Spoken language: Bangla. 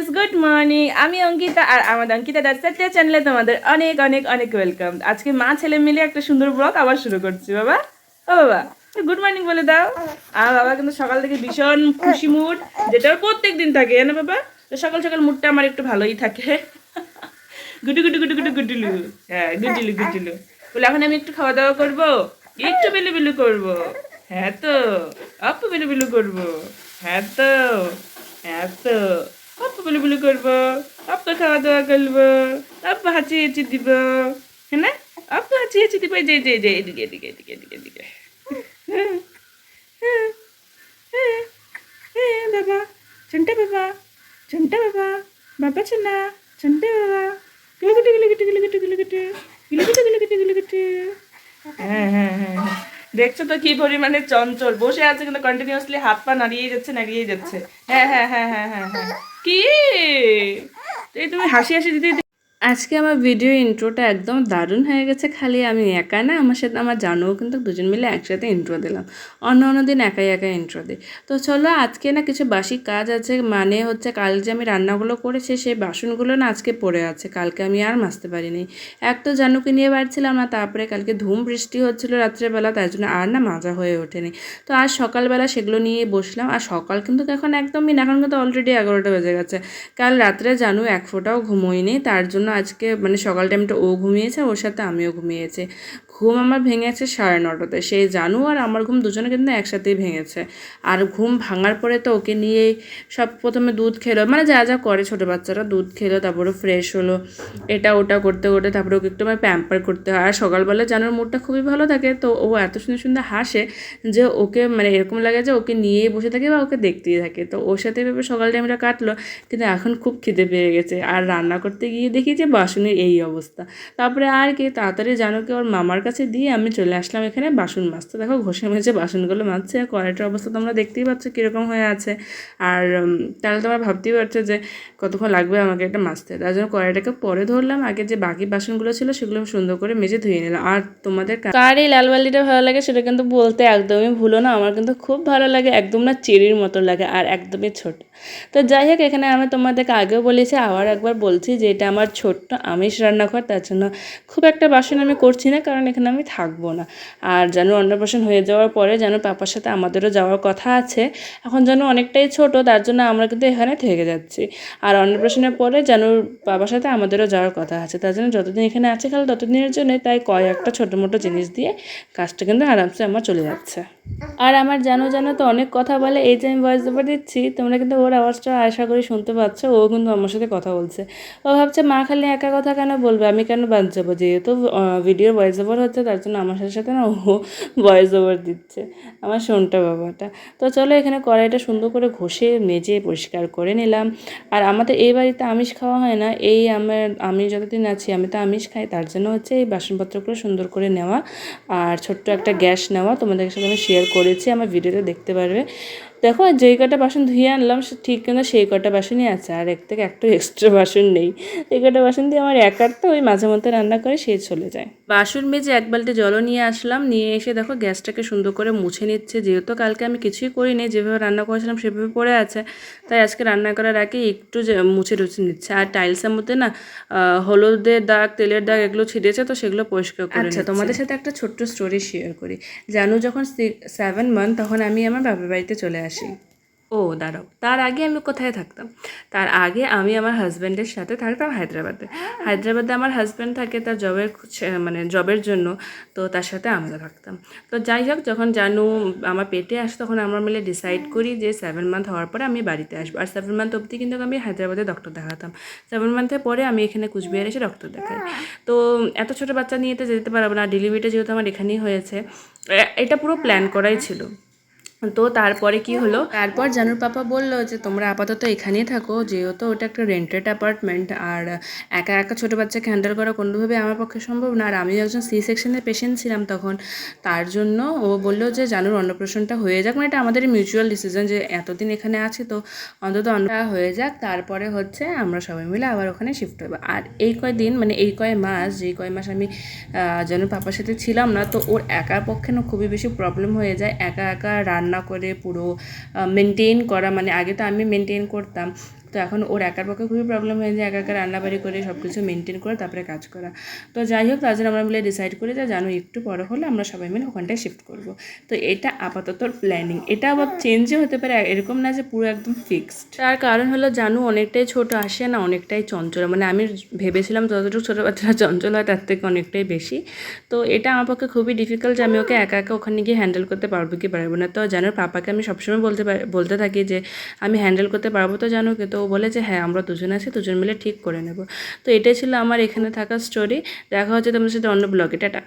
ফ্রেন্ডস গুড মর্নিং আমি অঙ্কিতা আর আমাদের অঙ্কিতা দাস চারটে চ্যানেলে তোমাদের অনেক অনেক অনেক ওয়েলকাম আজকে মা ছেলে মিলে একটা সুন্দর ব্লগ আবার শুরু করছি, বাবা। ও বাবা গুড মর্নিং বলে দাও। আর বাবা কিন্তু সকাল থেকে ভীষণ খুশি মুড যেটা প্রত্যেক দিন থাকে না বাবা? তো সকাল সকাল মুডটা আমার একটু ভালোই থাকে। গুটু গুটু গুটু গুটু গুটুলু হ্যাঁ গুটুলু গুটুলু বলে, এখন আমি একটু খাওয়া দাওয়া করব, একটু বেলু বেলু করব। হ্যাঁ তো অপ্পু বেলু বেলু করব। হ্যাঁ তো হ্যাঁ তো। অপ্পু বেলু বেলু করব অপ্পু খাওয়া দাওয়া করব অপ্পু হাঁচি হাঁচি দিব হ্যাঁ না অপ্পু হাঁচি হাঁচি দিব যে যে যে এদিকে এদিকে এদিকে এদিকে এদিকে বাবা চন্টা বাবা চন্টা বাবা বাবা চন্না চন্টা বাবা গিলগিটি গিলগিটি গিলগিটি গিলগিটি গিলগিটি গিলগিটি গিলগিটি হ্যাঁ হ্যাঁ হ্যাঁ। দেখছ তো কি পরিমাণে চঞ্চল বসে আছে কিন্তু কন্টিনিউসলি হাত পা নাড়িয়েই যাচ্ছে নাড়িয়েই যাচ্ছে হ্যাঁ হ্যাঁ হ্যাঁ হ্যাঁ হ্যাঁ হ্যাঁ কি? তুমি হাসি হাসি দিতে- আজকে আমার ভিডিও ইন্ট্রোটা একদম দারুণ হয়ে গেছে খালি। আমি একা না, আমার সাথে আমার জানুও কিন্তু দুজন মিলে একসাথে ইন্ট্রো দিলাম। অন্য অন্য দিন একাই একাই ইন্ট্রো দিই। তো চলো, আজকে না কিছু বাসি কাজ আছে মানে হচ্ছে কাল যে আমি রান্নাগুলো করেছি, সেই বাসনগুলো না আজকে পড়ে আছে। কালকে আমি আর মাজতে পারিনি। এক তো জানুকে নিয়ে বাড়ছিলাম না তারপরে কালকে ধুম বৃষ্টি হচ্ছিল রাত্রেবেলা, তাই জন্য আর না মাজা হয়ে ওঠেনি। তো আজ সকালবেলা সেগুলো নিয়ে বসলাম। আর সকাল কিন্তু এখন একদমই না, এখন কিন্তু অলরেডি এগারোটা বেজে গেছে। কাল রাত্রে জানু এক ফোঁটাও ঘুমোইনি তার জন্য আজকে মানে সকাল টাইমটা ও ঘুমিয়েছে ওর সাথে আমিও ঘুমিয়েছি। ঘুম আমার ভেঙেছে সাড়ে নটাতে। সেই জানু আর আমার ঘুম দুজনে কিন্তু একসাথেই ভেঙেছে। আর ঘুম ভাঙার পরে তো ওকে নিয়েই সব প্রথমে দুধ খেলো মানে যা যা করে ছোটো বাচ্চারা, দুধ খেলো, তারপরে ফ্রেশ হলো। এটা ওটা করতে করতে তারপরে ওকে একটু আমার প্যাম্পার করতে হয়। আর সকালবেলা জানুর মুডটা খুবই ভালো থাকে, তো ও এত সুন্দর সুন্দর হাসে যে ওকে মানে এরকম লাগে যে ওকে নিয়েই বসে থাকে বা ওকে দেখতেই থাকে। তো ওর সাথে ভেবে সকাল টাইমটা কাটলো, কিন্তু এখন খুব খিদে পেয়ে গেছে। আর রান্না করতে গিয়ে দেখি যে বাসনের এই অবস্থা। তারপরে আর কি, তাড়াতাড়ি জানো কি ওর মামার কাছে দিয়ে আমি চলে আসলাম এখানে বাসন মাজতে। দেখো ঘষে মেজে বাসনগুলো মাজছে আর কড়াইটার অবস্থা তোমরা দেখতেই পাচ্ছ কীরকম হয়ে আছে। আর তাহলে তোমরা ভাবতেই পারছ যে কতক্ষণ লাগবে আমাকে এটা মাজতে। তার জন্য কড়াইটাকে পরে ধরলাম, আগে যে বাকি বাসনগুলো ছিল সেগুলো সুন্দর করে মেজে ধুয়ে নিলাম। আর তোমাদের কার এই লাল বালিটা ভালো লাগে সেটা কিন্তু বলতে একদমই ভুলো না, আমার কিন্তু খুব ভালো লাগে, একদম না চেরির মতো লাগে আর একদমই ছোট। তো যাই হোক, এখানে আমি তোমাদেরকে আগেও বলেছি, আবার একবার বলছি যে এটা আমার ছোট্ট আমিষ রান্নাঘর, তার জন্য খুব একটা বাসন আমি করছি না, কারণ এখানে আমি থাকব না। আর যেন অন্নপ্রাশন হয়ে যাওয়ার পরে যেন পাপার সাথে আমাদেরও যাওয়ার কথা আছে, এখন যেন অনেকটাই ছোট, তার জন্য আমরা কিন্তু এখানে থেকে যাচ্ছি। আর অন্নপ্রাশনের পরে যেন বাবার সাথে আমাদেরও যাওয়ার কথা আছে, তার জন্য যতদিন এখানে আছে খালি ততদিনের জন্য তাই কয়েকটা ছোটো মোটো জিনিস দিয়ে কাজটা কিন্তু আরামসে আমার চলে যাচ্ছে। আর আমার জানো জানো তো অনেক কথা বলে, এই যে আমি ভয়েস ওভার দিচ্ছি, তোমরা কিন্তু ওর আওয়াজটা আশা করি শুনতে পাচ্ছ, ও কিন্তু আমার সাথে কথা বলছে। ও ভাবছে, মা খালি একা কথা কেন বলবে? আমি কেন বাদ যাব যেহেতু ভিডিও ভয়েস ওভার হচ্ছে, তার জন্য আমার সাথে সাথে না ও ভয়েস ওভার দিচ্ছে। আমার শোনটা বাবাটা তো চলো এখানে কড়াইটা সুন্দর করে ঘষে, মেজে, পরিষ্কার করে নিলাম। আর আমাদের এই বাড়িতে আমিষ খাওয়া হয় না, এই আমার আমি যতদিন আছি, আমি তো আমিষ খাই, তার জন্য হচ্ছে এই বাসনপত্রগুলো সুন্দর করে নেওয়া। আর ছোট্ট একটা গ্যাস নেওয়া, তোমাদের সাথে আমি শেয়ার করেছি আমার ভিডিওটা দেখতে পারবে। দেখো আর যেই কটা বাসন ধুয়ে আনলাম সে ঠিক কিন্তু সেই কটা বাসনই আছে। আর এক থেকে একটা এক্সট্রা বাসন নেই। এই কটা বাসন দিয়ে আমার একার তো ওই মাঝে মধ্যে রান্না করে সেই চলে যায়। বাসন মেজে এক বালতি জলও নিয়ে আসলাম। নিয়ে এসে দেখো গ্যাসটাকে সুন্দর করে মুছে নিচ্ছে। যেহেতু কালকে আমি কিছুই করিনি যেভাবে রান্না করেছিলাম সেভাবে পড়ে আছে। তাই আজকে রান্না করার আগে একটু যে মুছে টুছে নিচ্ছে। আর টাইলসের মধ্যে না হলুদের দাগ তেলের দাগ এগুলো ছিটেছে তো সেগুলো পরিষ্কার করে আচ্ছা তোমাদের সাথে একটা ছোট্ট স্টোরি শেয়ার করি। জানু যখন সেভেন মান্থ তখন আমি আমার বাবার বাড়িতে চলে আসি ও, দাঁড়াও। তার আগে আমি কোথায় থাকতাম? তার আগে আমি আমার হাজব্যান্ডের সাথে থাকতাম হায়দ্রাবাদে। হায়দ্রাবাদে আমার হাজব্যান্ড থাকে তার জবের মানে জবের জন্য। তো তার সাথে আমরা থাকতাম। তো যাই হোক, যখন জানু আমার পেটে আসে, তখন আমরা মিলে ডিসাইড করি যে সেভেন মান্থ হওয়ার পরে আমি বাড়িতে আসব। আর সেভেন মান্থ অবধি কিন্তু আমি হায়দ্রাবাদে ডক্টর দেখাতাম। সেভেন মান্থের পরে আমি এখানে কুচবিহার এসে ডক্টর দেখাই। তো এত ছোটো বাচ্চা নিয়ে তো যেতে পারব না। ডেলিভারিটা যেহেতু আমার এখানেই হয়েছে। এটা পুরো প্ল্যান করাই ছিল। তো তারপরে কি হলো? তারপর জানুর পাপা বলল যে, তোমরা আপাতত এখানেই থাকো। যেহেতু ওটা একটা রেন্টেড অ্যাপার্টমেন্ট আর একা একা ছোটো বাচ্চাকে হ্যান্ডেল করা কোনোভাবে আমার পক্ষে সম্ভব না। আর আমি একজন সি সেকশনের পেশেন্ট ছিলাম তখন। তার জন্য ও বলল যে, জানুর অন্নপ্রাশনটা হয়ে যাক। মানে এটা আমাদের মিউচুয়াল ডিসিশন যে, এতদিন এখানে আছি তো, অন্তত অন্নটা হয়ে যাক। তারপরে হচ্ছে আমরা সবাই মিলে আবার ওখানে শিফট হব। আর এই কয়দিন মানে এই কয় মাস, যেই কয় মাস আমি জানুর পাপার সাথে ছিলাম না, তো ওর একার পক্ষে না খুবই বেশি প্রবলেম হয়ে যায়। একা একা রান্না করে পুরো মেনটেন করা মানে আগে তো আমি মেনটেন করতাম। তো এখন ওর একার পক্ষে খুবই প্রবলেম হয়ে যায়, একা একা রান্নাবাড়ি করে সব কিছু মেনটেন করে তারপরে কাজ করা। তো যাই হোক, তার আমরা মিলে ডিসাইড করি যে জানো একটু বড় হলে আমরা সবাই মিলে ওখানটায় শিফট করব। তো এটা আপাতত প্ল্যানিং এটা আবার চেঞ্জও হতে পারে, এরকম না যে পুরো একদম ফিক্সড তার কারণ হলো জানু অনেকটাই ছোট আসে না, অনেকটাই চঞ্চল। মানে আমি ভেবেছিলাম যতটুকু ছোটো বাচ্চারা চঞ্চল হয় তার থেকে অনেকটাই বেশি। তো এটা আমার পক্ষে খুবই ডিফিকাল্ট যে আমি ওকে একা একা ওখানে গিয়ে হ্যান্ডেল করতে পারব কি পারব না। তো জানোর পাপাকে আমি সবসময় বলতে বলতে থাকি যে আমি হ্যান্ডেল করতে পারব তো জানো তো বলে যে হ্যাঁ আমরা দুজন আছি, দুজন মিলে ঠিক করে নেব। তো এটাই ছিল আমার এখানে থাকা স্টোরি দেখা হচ্ছে তোমার সাথে অন্য ব্লগে টাটা।